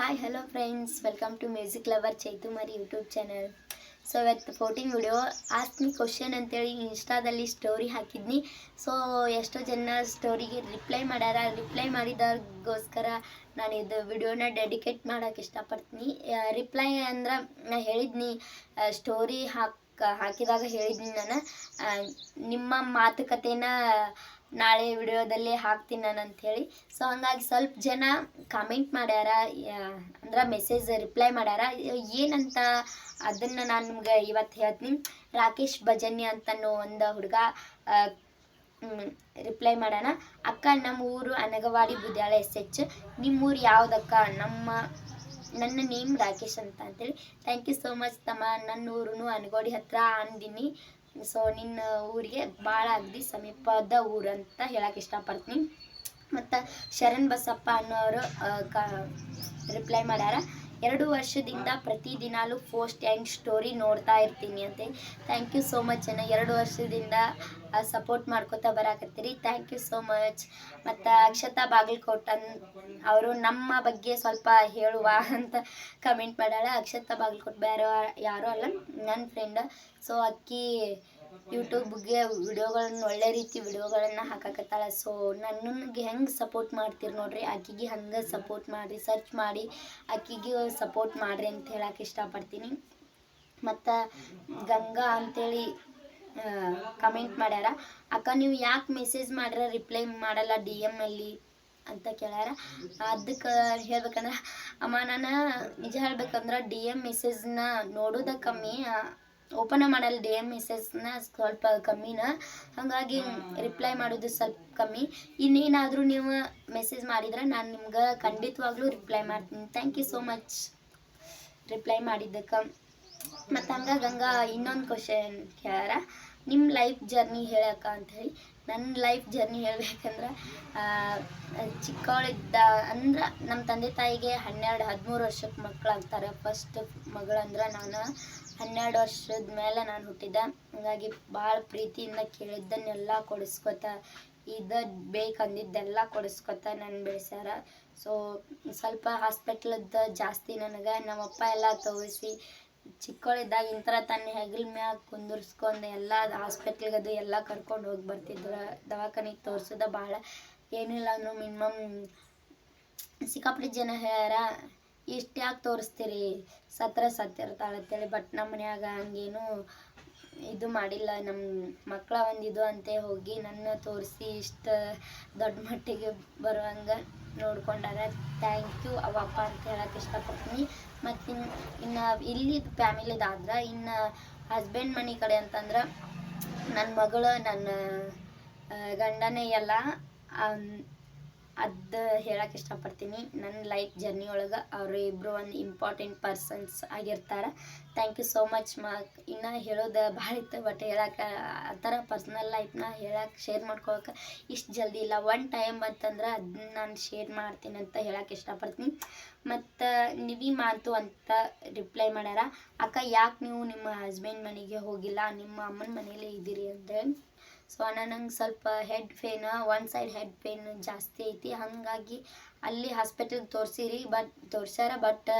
Hi hello friends welcome to music lover Chaitu ಮರಿ YouTube channel so ಇವತ್ತು fourteen video ask me question ಅಂತೇಳಿ ಇನ್ಸ್ಟಾದಲ್ಲಿ story ಹಾಕಿದ್ನಿ. So ಎಷ್ಟೋ ಜನ ಸ್ಟೋರಿಗೆ ರಿಪ್ಲೈ ಮಾಡ್ಯಾರ ರಿಪ್ಲೈ ಮಾಡಿದವ್ರಿಗೋಸ್ಕರ ನಾನು ಇದು ವಿಡಿಯೋನ ಡೆಡಿಕೇಟ್ ಮಾಡೋಕೆ ಇಷ್ಟಪಡ್ತೀನಿ. ರಿಪ್ಲೈ ಅಂದ್ರೆ ನಾ ಹೇಳಿದ್ನಿ ಸ್ಟೋರಿ ಹಾಕ್, ಹಾಕಿದಾಗ ಹೇಳಿದ್ನಿ ನಾನು. ನಿಮ್ಮ ಮಾತುಕತೆನ ನಾಳೆ ವಿಡಿಯೋದಲ್ಲಿ ಹಾಕ್ತೀನಿ ನಾನು ಅಂಥೇಳಿ. ಸೊ ಹಂಗಾಗಿ ಸ್ವಲ್ಪ ಜನ ಕಮೆಂಟ್ ಮಾಡ್ಯಾರ ಅಂದ್ರೆ ಮೆಸೇಜ್ ರಿಪ್ಲೈ ಮಾಡ್ಯಾರ. ಏನಂತ ಅದನ್ನು ನಾನು ನಿಮ್ಗೆ ಇವತ್ತು ಹೇಳ್ತೀನಿ. ರಾಕೇಶ್ ಭಜನ್ಯ ಅಂತನೋ ಒಂದು ಹುಡುಗ ರಿಪ್ಲೈ ಮಾಡೋಣ ಅಕ್ಕ ನಮ್ಮ ಊರು ಅನಗವಾಡಿ ಬುದ್ಯಾಳ ಎಸ್ ಎಚ್. ನಿಮ್ಮ ಊರು ಯಾವ್ದಕ್ಕ? ನಮ್ಮ, ನನ್ನ ನೇಮ್ ರಾಕೇಶ್ ಅಂತ ಅಂತೇಳಿ ಥ್ಯಾಂಕ್ ಯು ಸೋ ಮಚ್ ತಮ್ಮ. ನನ್ನ ಊರು ಅನಗೋಡಿ ಹತ್ರ ಅಂದಿನಿ. ಸೊ ನಿನ್ನ ಊರಿಗೆ ಭಾಳ ಅಗದಿ ಸಮೀಪದ ಊರು ಅಂತ ಹೇಳಕ್ಕೆ ಇಷ್ಟಪಡ್ತೀನಿ. ಮತ್ತು ಶರಣ್ ಬಸಪ್ಪ ಅನ್ನೋರು ಕ ರಿಪ್ಲೈ ಮಾಡ್ಯಾರ. ಎರಡು ವರ್ಷದಿಂದ ಪ್ರತಿದಿನಾಲೂ ಪೋಸ್ಟ್ ಆ್ಯಂಡ್ ಸ್ಟೋರಿ ನೋಡ್ತಾ ಇರ್ತೀನಿ ಅಂತ ಥ್ಯಾಂಕ್ ಯು ಸೋ ಮಚ್ ಅಣ್ಣ ಎರಡು ವರ್ಷದಿಂದ ಸಪೋರ್ಟ್ ಮಾಡ್ಕೋತಾ ಬರಾಕತ್ತೀರಿ. ಥ್ಯಾಂಕ್ ಯು ಸೋ ಮಚ್ ಮತ್ತು ಅಕ್ಷತಾ ಬಾಗಲಕೋಟ್ ಅನ್ ಅವರು ನಮ್ಮ ಬಗ್ಗೆ ಸ್ವಲ್ಪ ಹೇಳುವ ಅಂತ ಕಮೆಂಟ್ ಮಾಡಾಳ. ಅಕ್ಷತಾ ಬಾಗಲಕೋಟ್ ಬೇರೆ ಯಾರೂ ಅಲ್ಲ ನನ್ನ ಫ್ರೆಂಡ್ ಸೊ ಅಕ್ಕಿ ಯೂಟ್ಯೂಬ್ಗೆ ವಿಡಿಯೋಗಳನ್ನ, ಒಳ್ಳೆ ರೀತಿ ವಿಡಿಯೋಗಳನ್ನು ಹಾಕಕತ್ತಾಳ. ಸೊ ನನಗೆ ಹೆಂಗೆ ಸಪೋರ್ಟ್ ಮಾಡ್ತೀರಿ ನೋಡ್ರಿ? ಆಕಿಗೆ ಹಂಗೆ ಸಪೋರ್ಟ್ ಮಾಡಿರಿ ಸರ್ಚ್ ಮಾಡಿ. ಆಕಿಗೆ ಸಪೋರ್ಟ್ ಮಾಡಿರಿ ಅಂತ ಹೇಳಕ್ಕೆ ಇಷ್ಟಪಡ್ತೀನಿ. ಮತ್ತು ಗಂಗಾ ಅಂತೇಳಿ ಕಮೆಂಟ್ ಮಾಡ್ಯಾರ. ಅಕ್ಕ, ನೀವು ಯಾಕೆ ಮೆಸೇಜ್ ಮಾಡ್ರ ರಿಪ್ಲೈ ಮಾಡಲ್ಲ ಡಿ ಎಮ್ಮಲ್ಲಿ ಅಂತ ಕೇಳ್ಯಾರ. ಅದಕ್ಕೆ ಹೇಳ್ಬೇಕಂದ್ರೆ, ಅಮ್ಮ, ನಾನು ನಿಜ ಹೇಳ್ಬೇಕಂದ್ರೆ ಡಿ ಎಂ ಮೆಸೇಜ್ನ ನೋಡೋದ ಕಮ್ಮಿ. ಓಪನ್ ಮಾಡಲ್ಲ ಡಿ ಎಂ ಮೆಸೇಜ್ನ ಸ್ವಲ್ಪ ಕಮ್ಮಿನ. ಹಾಗಾಗಿ ರಿಪ್ಲೈ ಮಾಡೋದು ಸ್ವಲ್ಪ ಕಮ್ಮಿ. ಇನ್ನೇನಾದರೂ ನೀವು ಮೆಸೇಜ್ ಮಾಡಿದ್ರೆ ನಾನು ನಿಮ್ಗೆ ಖಂಡಿತವಾಗ್ಲೂ ರಿಪ್ಲೈ ಮಾಡ್ತೀನಿ. Thank you so much reply ಮಾಡಿದ್ದಕ್ಕೆ. ಮತ್ತು ಹಂಗೆ ಗಂಗಾ ಇನ್ನೊಂದು ಕ್ವಶನ್ ಕೇಳ್ಯಾರ. ನಿಮ್ಮ ಲೈಫ್ ಜರ್ನಿ ಹೇಳಕ್ಕ ಅಂತ ಹೇಳಿ ನನ್ನ ಲೈಫ್ ಜರ್ನಿ ಹೇಳ್ಬೇಕಂದ್ರೆ ಚಿಕ್ಕವಳಿದ್ದ ಅಂದ್ರೆ ನಮ್ಮ ತಂದೆ ತಾಯಿಗೆ ಹನ್ನೆರಡು ಹದಿಮೂರು ವರ್ಷಕ್ಕೆ ಮಕ್ಕಳಾಗ್ತಾರೆ ಫಸ್ಟ್ ಮಗಳಂದ್ರೆ ನಾನು ಹನ್ನೆರಡು ವರ್ಷದ ಮೇಲೆ ನಾನು ಹುಟ್ಟಿದ್ದೆ. ಹಂಗಾಗಿ ಭಾಳ ಪ್ರೀತಿಯಿಂದ ಕೇಳಿದ್ದನ್ನೆಲ್ಲ ಕೊಡಿಸ್ಕೊತ ಇದು ಬೇಕಂದಿದ್ದೆಲ್ಲ ಕೊಡಿಸ್ಕೊತ ನಾನು ಬೆಳೆಸ್ಯಾರ ಸೊ ಸ್ವಲ್ಪ ಹಾಸ್ಪಿಟ್ಲದ್ದು ಜಾಸ್ತಿ ನನಗೆ. ನಮ್ಮಪ್ಪ ಎಲ್ಲ ತೋರಿಸಿ ಚಿಕ್ಕವಳಿದ್ದಾಗ ಇಂಥರ ತನ್ನ ಹೆಗಲ ಮ್ಯಾಗ ಕುಂದಿರ್ಸ್ಕೊಂಡು ಎಲ್ಲ ಹಾಸ್ಪಿಟ್ಲಿಗೆ ಅದು ಎಲ್ಲ ಕರ್ಕೊಂಡು ಹೋಗಿ ಬರ್ತಿದ್ರು. ದವಾಖಾನಿಗೆ ತೋರಿಸೋದ ಭಾಳ. ಏನಿಲ್ಲ ಅಂದ್ರೂ ಮಿನಿಮಮ್ ಸಿಕ್ಕಾಪಟ್ಟೆ ಜನ ಹೇಳ್ಯಾರ ಇಷ್ಟು ಯಾಕೆ ತೋರಿಸ್ತೀರಿ? ಸತ್ರ ಸತ್ತಿರ್ತಾಳೆ ಅಂತೇಳಿ ಬಟ್ ನಮ್ಮ ಮನ್ಯಾಗ ಹಂಗೇನು ಇದು ಮಾಡಿಲ್ಲ. ನಮ್ಮ ಮಕ್ಕಳ ಒಂದಿದು ಅಂತೆ ಹೋಗಿ ನನ್ನ ತೋರಿಸಿ ಇಷ್ಟು ದೊಡ್ಡ ಮಟ್ಟಿಗೆ ಬರುವಂಗೆ ನೋಡ್ಕೊಂಡಾಗ ಥ್ಯಾಂಕ್ ಯು ಅವಪ್ಪ ಅಂತ ಹೇಳಕ್ಕೆ ಇಷ್ಟಪಡ್ತೀನಿ. ಮತ್ತು ಇನ್ನು ಇನ್ನು ಇಲ್ಲಿ ಫ್ಯಾಮಿಲಿದಾದ್ರೆ ಇನ್ನು ಹಸ್ಬೆಂಡ್ ಮನೆ ಕಡೆ ಅಂತಂದ್ರೆ ನನ್ನ ಮಗಳು, ನನ್ನ ಗಂಡನೇ ಎಲ್ಲ ಅದು ಹೇಳಕ್ಕೆ ಇಷ್ಟಪಡ್ತೀನಿ. ನನ್ನ ಲೈಫ್ ಜರ್ನಿ ಒಳಗೆ ಅವರು ಇಬ್ಬರು ಒಂದು ಇಂಪಾರ್ಟೆಂಟ್ ಪರ್ಸನ್ಸ್ ಆಗಿರ್ತಾರೆ. ಥ್ಯಾಂಕ್ ಯು ಸೋ ಮಚ್ ಮಾ. ಇನ್ನೂ ಹೇಳೋದು ಭಾಳ ಇತ್ತು ಬಟ್ ಹೇಳಕ್ಕೆ ಆ ಥರ ಪರ್ಸ್ನಲ್ ಲೈಫ್ನ ಹೇಳಕ್ಕೆ ಶೇರ್ ಮಾಡ್ಕೊಳಕ್ಕೆ ಇಷ್ಟು ಜಲ್ದಿ ಇಲ್ಲ. ಒನ್ ಟೈಮ್ ಅಂತಂದ್ರೆ ಅದನ್ನ ನಾನು ಶೇರ್ ಮಾಡ್ತೀನಿ ಅಂತ ಹೇಳಕ್ಕೆ ಇಷ್ಟಪಡ್ತೀನಿ. ಮತ್ತು ನಿವಿ ಮಾತು ಅಂತ ರಿಪ್ಲೈ ಮಾಡ್ಯಾರ. ಅಕ್ಕ, ಯಾಕೆ ನೀವು ನಿಮ್ಮ ಹಸ್ಬೆಂಡ್ ಮನೆಗೆ ಹೋಗಿಲ್ಲ? ನಿಮ್ಮ ಅಮ್ಮನ ಮನೇಲಿ ಇದ್ದೀರಿ ಅಂತೇಳಿ ಸೊ ನಂಗೆ ಸ್ವಲ್ಪ head pain one side head pain ಜಾಸ್ತಿ ಐತಿ. ಹಾಗಾಗಿ ಅಲ್ಲಿ ಹಾಸ್ಪಿಟಲ್ ತೋರಿಸಿರಿ ಬಟ್ ತೋರ್ಸ್ಯಾರ ಬಟ್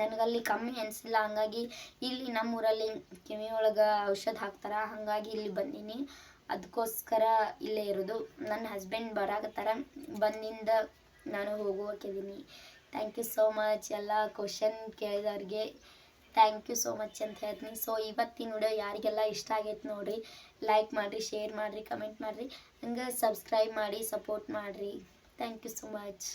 ನನಗಲ್ಲಿ ಕಮ್ಮಿ ಅನಿಸಿಲ್ಲ. ಹಂಗಾಗಿ ಇಲ್ಲಿ ನಮ್ಮ ಊರಲ್ಲಿ ಕಿವಿ ಒಳಗೆ ಔಷಧ ಹಾಕ್ತಾರ. ಹಾಗಾಗಿ ಇಲ್ಲಿ ಬಂದೀನಿ. ಅದಕ್ಕೋಸ್ಕರ ಇಲ್ಲೇ ಇರೋದು. ನನ್ನ ಹಸ್ಬೆಂಡ್ ಬರಾಕತ್ತಾರ. ಬಂದಿಂದ ನಾನು ಹೋಗುವಕ್ಕಿದ್ದೀನಿ ಥ್ಯಾಂಕ್ ಯು ಸೋ ಮಚ್ ಎಲ್ಲ ಕ್ವಶನ್ ಕೇಳಿದವ್ರಿಗೆ ಥ್ಯಾಂಕ್ ಯು ಸೋ ಮಚ್ ಅಂತ ಹೇಳ್ತೀನಿ ಸೊ ಇವತ್ತಿನ ವಿಡಿಯೋ ಯಾರಿಗೆಲ್ಲ ಇಷ್ಟ ಆಗೈತೆ ನೋಡಿರಿ ಲೈಕ್ ಮಾಡಿರಿ ಶೇರ್ ಮಾಡಿರಿ ಕಮೆಂಟ್ ಮಾಡಿರಿ. ಹಂಗೆ ಸಬ್ಸ್ಕ್ರೈಬ್ ಮಾಡಿ ಸಪೋರ್ಟ್ ಮಾಡಿರಿ. Thank you so much